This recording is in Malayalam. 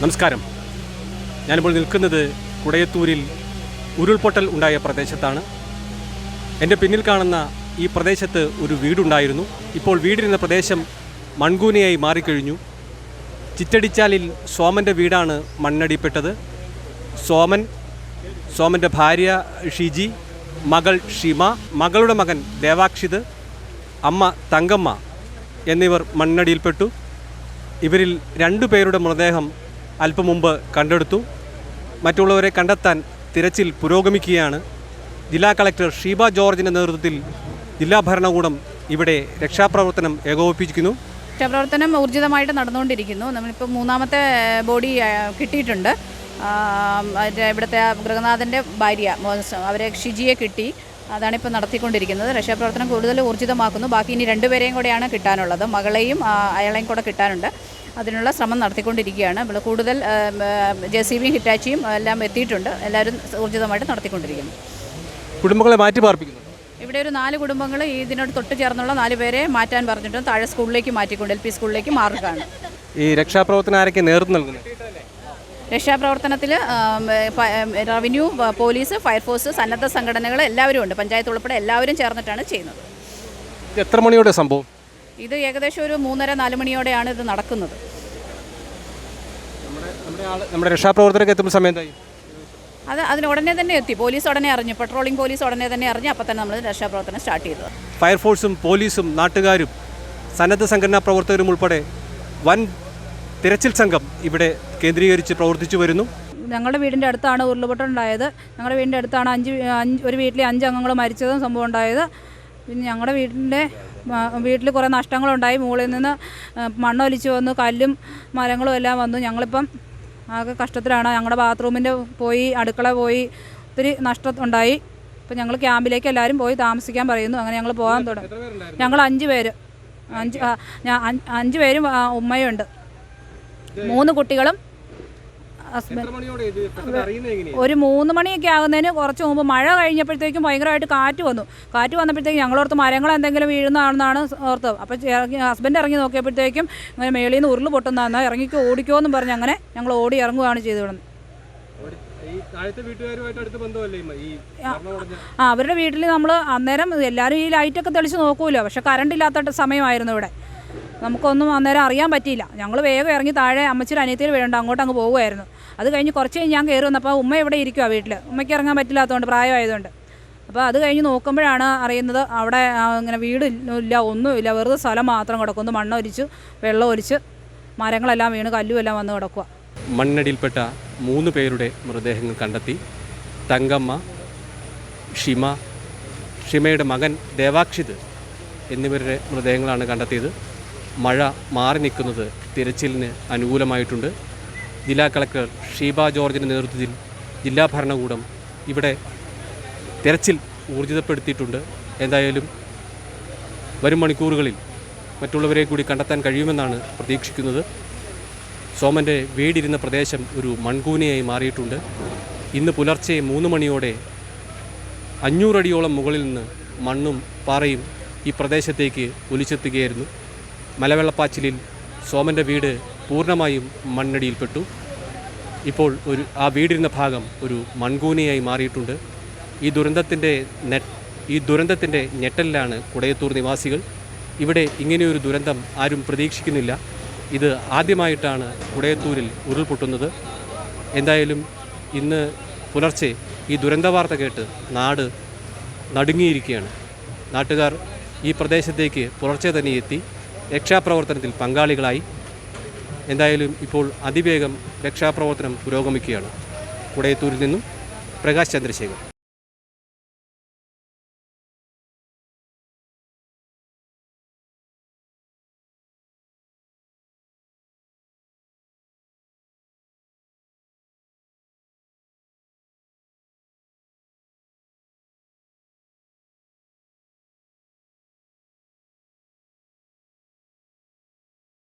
നമസ്കാരം. ഞാനിപ്പോൾ നിൽക്കുന്നത് കുടയത്തൂരിൽ ഉരുൾപൊട്ടൽ ഉണ്ടായ പ്രദേശത്താണ്. എന്റെ പിന്നിൽ കാണുന്ന ഈ പ്രദേശത്ത് ഒരു വീടുണ്ടായിരുന്നു. ഇപ്പോൾ വീടിരുന്ന പ്രദേശം മൺകൂനയായി മാറിക്കഴിഞ്ഞു. ചിറ്റടിച്ചാലിൽ സോമന്റെ വീടാണ് മണ്ണടിപ്പെട്ടത്. സോമൻ സോമന്റെ ഭാര്യ ഷിജി മകൾ ഷിമ മകളുടെ മകൻ ദേവാക്ഷിത് അമ്മ തങ്കമ്മ എന്നിവർ മണ്ണടിയിൽപ്പെട്ടു. ഇവരിൽ രണ്ടു പേരുടെ മൃതദേഹം അല്പം മുമ്പ് കണ്ടെടുത്തു. മറ്റുള്ളവരെ കണ്ടെത്താൻ തിരച്ചിൽ പുരോഗമിക്കുകയാണ്. ജില്ലാ കളക്ടർ ഷീബ ജോർജിന്റെ നേതൃത്വത്തിൽ ജില്ലാ ഭരണകൂടം ഇവിടെ രക്ഷാപ്രവർത്തനം ഏകോപിപ്പിച്ചിരിക്കുന്നു. രക്ഷാപ്രവർത്തനം ഊർജിതമായിട്ട് നടന്നുകൊണ്ടിരിക്കുന്നു. നമ്മളിപ്പോൾ മൂന്നാമത്തെ ബോഡി കിട്ടിയിട്ടുണ്ട്. ഇവിടുത്തെ ഗൃഹനാഥന്റെ ഭാര്യ അവരെ ഷിജിയെ കിട്ടി. അതാണ് ഇപ്പോൾ നടത്തിക്കൊണ്ടിരിക്കുന്നത്. രക്ഷാപ്രവർത്തനം കൂടുതൽ ഊർജിതമാക്കുന്നു. ബാക്കി ഇനി രണ്ടുപേരെയും കൂടെയാണ് കിട്ടാനുള്ളത്. മകളെയും അയാളെയും കൂടെ കിട്ടാനുണ്ട്. അതിനുള്ള ശ്രമം നടത്തിക്കൊണ്ടിരിക്കുകയാണ്. നമ്മൾ കൂടുതൽ ജെ സി ബിയും ഹിറ്റാച്ചിയും എല്ലാം എത്തിയിട്ടുണ്ട്. എല്ലാവരും ഊർജിതമായിട്ട് നടത്തിക്കൊണ്ടിരിക്കുന്നു. കുടുംബങ്ങളെ മാറ്റി പാർപ്പിക്കുന്നു. ഇവിടെ ഒരു നാല് കുടുംബങ്ങൾ ഇതിനോട് തൊട്ട് ചേർന്നുള്ള നാല് പേരെ മാറ്റാൻ പറഞ്ഞിട്ടും താഴെ സ്കൂളിലേക്ക് മാറ്റിക്കൊണ്ട് എൽ പി സ്കൂളിലേക്ക് മാറുകയാണ്. ഈ രക്ഷാപ്രവർത്തനം ആരൊക്കെ നേതൃത്വം നൽകുന്നത് രക്ഷാപ്രവർത്തനത്തിൽ റവന്യൂ പോലീസ് ഫയർഫോഴ്സ് സന്നദ്ധ സംഘടനകൾ എല്ലാവരും ഉണ്ട്. പഞ്ചായത്ത് ഉൾപ്പെടെ എല്ലാവരും ചേർന്നിട്ടാണ് ചെയ്യുന്നത്. എത്ര മണിയോടെ സംഭവം? ഇത് ഏകദേശം ഒരു മൂന്നര നാല് മണിയോടെയാണ് ഇത് നടക്കുന്നത്. നമ്മുടെ നമ്മുടെ രക്ഷാപ്രവർത്തനമൊക്കെ എത്തുമ്പോൾ സമയം എന്തായി അത് അതിന് ഉടനെ തന്നെ എത്തി. പോലീസ് ഉടനെ അറിഞ്ഞു. പെട്രോളിംഗ് പോലീസ് ഉടനെ തന്നെ അറിഞ്ഞു അപ്പോൾ തന്നെ നമ്മൾ രക്ഷാപ്രവർത്തനം സ്റ്റാർട്ട് ചെയ്തത് ഫയർഫോഴ്സും പോലീസും നാട്ടുകാരും സന്നദ്ധ സംഘടനാ പ്രവർത്തകരും ഉൾപ്പെടെ വൻ തിരച്ചിൽ സംഘം ഇവിടെ കേന്ദ്രീകരിച്ച് പ്രവർത്തിച്ചു വരുന്നു. ഞങ്ങളുടെ വീടിന്റെ അടുത്താണ് ഉരുൾപൊട്ടുണ്ടായത് ഞങ്ങളുടെ വീടിന്റെ അടുത്താണ് അഞ്ച് അഞ്ച് ഒരു വീട്ടിലെ അഞ്ച് അംഗങ്ങൾ മരിച്ചതും സംഭവം ഉണ്ടായത്. പിന്നെ ഞങ്ങളുടെ വീടിന്റെ വീട്ടിൽ കുറേ നഷ്ടങ്ങളുണ്ടായി. മുകളിൽ നിന്ന് മണ്ണൊലിച്ച് വന്നു. കല്ലും മരങ്ങളും എല്ലാം വന്നു. ഞങ്ങളിപ്പം ആകെ കഷ്ടത്തിലാണ്. ഞങ്ങളുടെ ബാത്റൂമിന്റെ പോയി അടുക്കള പോയി ഒത്തിരി നഷ്ടം ഉണ്ടായി. ഇപ്പം ഞങ്ങൾ ക്യാമ്പിലേക്ക് എല്ലാവരും പോയി താമസിക്കാൻ പറയുന്നു. അങ്ങനെ ഞങ്ങൾ പോകാൻ തുടങ്ങി. ഞങ്ങൾ അഞ്ച് പേര്. അഞ്ച് അഞ്ച് പേരും ഉമ്മയുണ്ട്. മൂന്ന് കുട്ടികളും ഹസ്ബൻഡ് ഒരു മൂന്ന് മണിയൊക്കെ ആകുന്നതിന് കുറച്ച് മുമ്പ് മഴ കഴിഞ്ഞപ്പോഴത്തേക്കും ഭയങ്കരമായിട്ട് കാറ്റ് വന്നു. കാറ്റ് വന്നപ്പോഴത്തേക്കും ഞങ്ങളോർത്ത് മരങ്ങൾ എന്തെങ്കിലും വീഴുന്നതാണെന്നാണ് ഓർത്തത്. അപ്പോൾ ഇറങ്ങി ഹസ്ബൻഡ് ഇറങ്ങി നോക്കിയപ്പോഴത്തേക്കും ഇങ്ങനെ മേളിൽ നിന്ന് ഉരുൾ പൊട്ടുന്നതാണ് ഇറങ്ങിക്കോ ഓടിക്കോ എന്നും പറഞ്ഞ് അങ്ങനെ ഞങ്ങൾ ഓടി ഇറങ്ങുകയാണ് ചെയ്തു വിടുന്നത്. ആ. അവരുടെ വീട്ടിൽ നമ്മൾ അന്നേരം എല്ലാവരും ഈ ലൈറ്റൊക്കെ തെളിച്ച് നോക്കൂല്ലോ പക്ഷെ കറണ്ട് ഇല്ലാത്ത സമയമായിരുന്നു ഇവിടെ. നമുക്കൊന്നും അന്നേരം അറിയാൻ പറ്റിയില്ല. ഞങ്ങൾ വേഗം ഇറങ്ങി താഴെ അമ്മച്ചിയുടെ അനിയത്തിൽ വീഴണ്ട അങ്ങോട്ട് അങ്ങ് പോകുമായിരുന്നു അത് കഴിഞ്ഞ് കുറച്ച് കഴിഞ്ഞ് ഞാൻ കയറി വന്നപ്പോൾ ഉമ്മ ഇവിടെ ആ വീട്ടിൽ? ഉമ്മയ്ക്ക് ഇറങ്ങാൻ പറ്റില്ലാത്തതുകൊണ്ട് പ്രായമായതുകൊണ്ട്. അപ്പോൾ അത് കഴിഞ്ഞ് നോക്കുമ്പോഴാണ് അറിയുന്നത് അവിടെ ഇങ്ങനെ വീട് ഇല്ല ഒന്നുമില്ല. വെറുതെ സ്ഥലം മാത്രം കിടക്കുന്നു മണ്ണൊലിച്ച് വെള്ളം ഒലിച്ച് മരങ്ങളെല്ലാം വീണ് കല്ലും എല്ലാം വന്ന് കിടക്കുക മണ്ണടിയിൽപ്പെട്ട മൂന്ന് പേരുടെ മൃതദേഹങ്ങൾ കണ്ടെത്തി. തങ്കമ്മ ഷിമ ഷിമയുടെ മകൻ ദേവാക്ഷിത് എന്നിവരുടെ മൃതദേഹങ്ങളാണ് കണ്ടെത്തിയത്. മഴ മാറി നിൽക്കുന്നത് തിരച്ചിലിന് അനുകൂലമായിട്ടുണ്ട്. ജില്ലാ കളക്ടർ ഷീബ ജോർജിന്റെ നേതൃത്വത്തിൽ ജില്ലാ ഭരണകൂടം ഇവിടെ തിരച്ചിൽ ഊർജിതപ്പെടുത്തിയിട്ടുണ്ട്. എന്തായാലും വരും മണിക്കൂറുകളിൽ മറ്റുള്ളവരെ കൂടി കണ്ടെത്താൻ കഴിയുമെന്നാണ് പ്രതീക്ഷിക്കുന്നത്. സോമന്റെ വീടിരുന്ന പ്രദേശം ഒരു മൺകൂനയായി മാറിയിട്ടുണ്ട്. ഇന്ന് പുലർച്ചെ മൂന്ന് മണിയോടെ അഞ്ഞൂറടിയോളം മുകളിൽ നിന്ന് മണ്ണും പാറയും ഈ പ്രദേശത്തേക്ക് ഒലിച്ചെത്തുകയായിരുന്നു. മലവെള്ളപ്പാച്ചിലിൽ സോമന്റെ വീട് പൂർണമായും മണ്ണടിയിൽപ്പെട്ടു. ഇപ്പോൾ ഒരു ആ വീടിരുന്ന ഭാഗം ഒരു മൺകൂനയായി മാറിയിട്ടുണ്ട്. ഈ ദുരന്തത്തിന്റെ നെറ്റ് ഈ ദുരന്തത്തിന്റെ ഞെട്ടലിലാണ് കുടയത്തൂർ നിവാസികൾ. ഇവിടെ ഇങ്ങനെയൊരു ദുരന്തം ആരും പ്രതീക്ഷിക്കുന്നില്ല. ഇത് ആദ്യമായിട്ടാണ് കുടയത്തൂരിൽ ഉരുൾപൊട്ടുന്നത്. എന്തായാലും ഇന്ന് പുലർച്ചെ ഈ ദുരന്ത വാർത്ത കേട്ട് നാട് നടുങ്ങിയിരിക്കുകയാണ്. നാട്ടുകാർ ഈ പ്രദേശത്തേക്ക് പുലർച്ചെ തന്നെ എത്തി. രക്ഷാപ്രവർത്തനത്തിൽ പങ്കാളികളായി. എന്തായാലും ഇപ്പോൾ അതിവേഗം രക്ഷാപ്രവർത്തനം പുരോഗമിക്കുകയാണ്. കുടയത്തൂരിൽ നിന്നും പ്രകാശ് ചന്ദ്രശേഖർ.